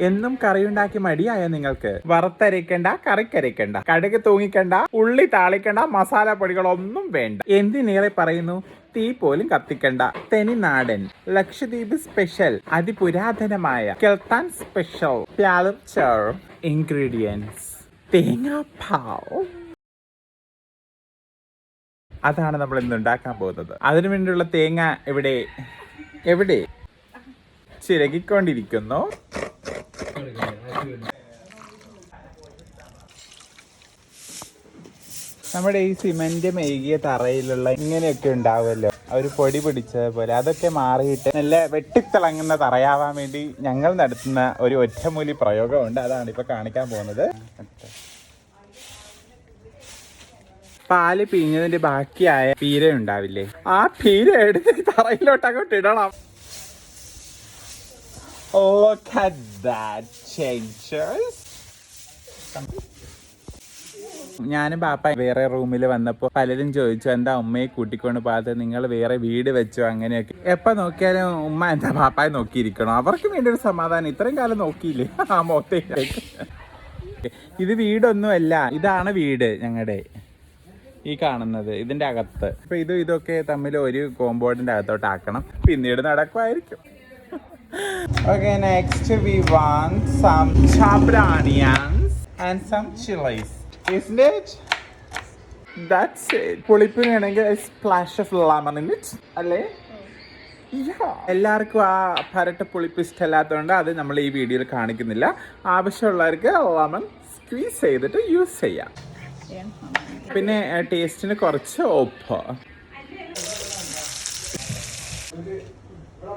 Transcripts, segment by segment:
എന്നും കറി ഉണ്ടാക്കി മടിയായ നിങ്ങൾക്ക്? വറുത്തരയ്ക്കണ്ട കറിക്കരയ്ക്കണ്ട കടുക് തൂങ്ങിക്കണ്ട ഉള്ളി താളിക്കണ്ട മസാല പൊടികളൊന്നും വേണ്ട. എന്തിനേറെ പറയുന്നു? തീ പോലും കത്തിക്കണ്ട. തെനിനാടൻ. ലക്ഷദ്വീപ് സ്പെഷ്യൽ അതിപുരാതനമായ കെൽത്താൻ സ്പെഷ്യൽ പ്യാലച്ചർ ഇൻഗ്രീഡിയൻസ്. തേങ്ങാപ്പാവ് അതാണ് നമ്മൾ ഇന്ന് ഉണ്ടാക്കാൻ പോകുന്നത്. അതിനു വേണ്ടിയുള്ള തേങ്ങ എവിടെ? എവിടെ? ചിരകിക്കൊണ്ടിരിക്കുന്നു. നമ്മുടെ ഈ സിമെന്റ് മെഴുകിയ തറയിലുള്ള ഇങ്ങനെയൊക്കെ ഉണ്ടാവുമല്ലോ. ഒരു പൊടി പിടിച്ച പോലെ അതൊക്കെ മാറിയിട്ട് നല്ല വെട്ടിത്തിളങ്ങുന്ന തറയാവാൻ വേണ്ടി ഞങ്ങൾ നടത്തുന്ന ഒരു ഒറ്റമൂലി പ്രയോഗമുണ്ട്. അതാണ് ഇപ്പൊ കാണിക്കാൻ പോകുന്നത്. പാൽ പിഴിഞ്ഞതിന്റെ ബാക്കിയായ പീര ഉണ്ടാവില്ലേ? ആ പീര എടുത്ത് തറയിലോട്ടങ്ങോട്ട് ഇടണം. Look at that changes. ഞാനും പാപ്പ വേറെ റൂമിൽ വന്നപ്പോൾ പലരും ചോദിച്ചു എന്താ ഉമ്മയെ കൂട്ടിക്കൊണ്ട് പോകാതെ നിങ്ങൾ വേറെ വീട് വെച്ചോ അങ്ങനെയൊക്കെ. എപ്പോൾ നോക്കിയാലും ഉമ്മ എന്താ പാപ്പായെ നോക്കിയിരിക്കണോ? അവർക്ക് വേണ്ടി ഒരു സമാധാനം. ഇത്രയും കാലം നോക്കിയില്ലേ? ആ മോത്തേക്ക് ഇത് വീടൊന്നുമല്ല ഇതാണ് വീട് ഞങ്ങളുടെ ഈ കാണുന്നത് ഇതിന്റെ അകത്ത്. അപ്പൊ ഇതും ഇതൊക്കെ തമ്മിൽ ഒരു കോമ്പൗണ്ടിന്റെ അകത്തോട്ട് ആക്കണം. പിന്നീട് നടക്കുമായിരിക്കും. Okay, next we want some chopped onions and some chilies. Isn't it? That's it. പുളിപ്പിന് വേണമെങ്കിൽ splash of lemon in it അല്ലേ Yeah. എല്ലാവർക്കും ആ പരട്ട പുളിപ്പ് ഇഷ്ടമല്ലാത്തതുകൊണ്ട് അത് നമ്മൾ ഈ വീഡിയോയിൽ കാണിക്കുന്നില്ല ആവശ്യമുള്ളവർക്ക് ലെമൺ സ്ക്വീസ് ചെയ്തിട്ട് യൂസ് ചെയ്യാം പിന്നെ ടേസ്റ്റിന് കുറച്ച് ഉപ്പ്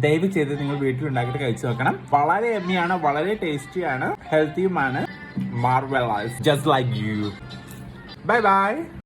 ദയവ് ചെയ്ത് നിങ്ങൾ വീട്ടിൽ ഉണ്ടാക്കിയിട്ട് കഴിച്ചു നോക്കണം. വളരെ എമ്മിയാണ് വളരെ ടേസ്റ്റിയാണ് ഹെൽത്തിയുമാണ് marvellous just like you bye bye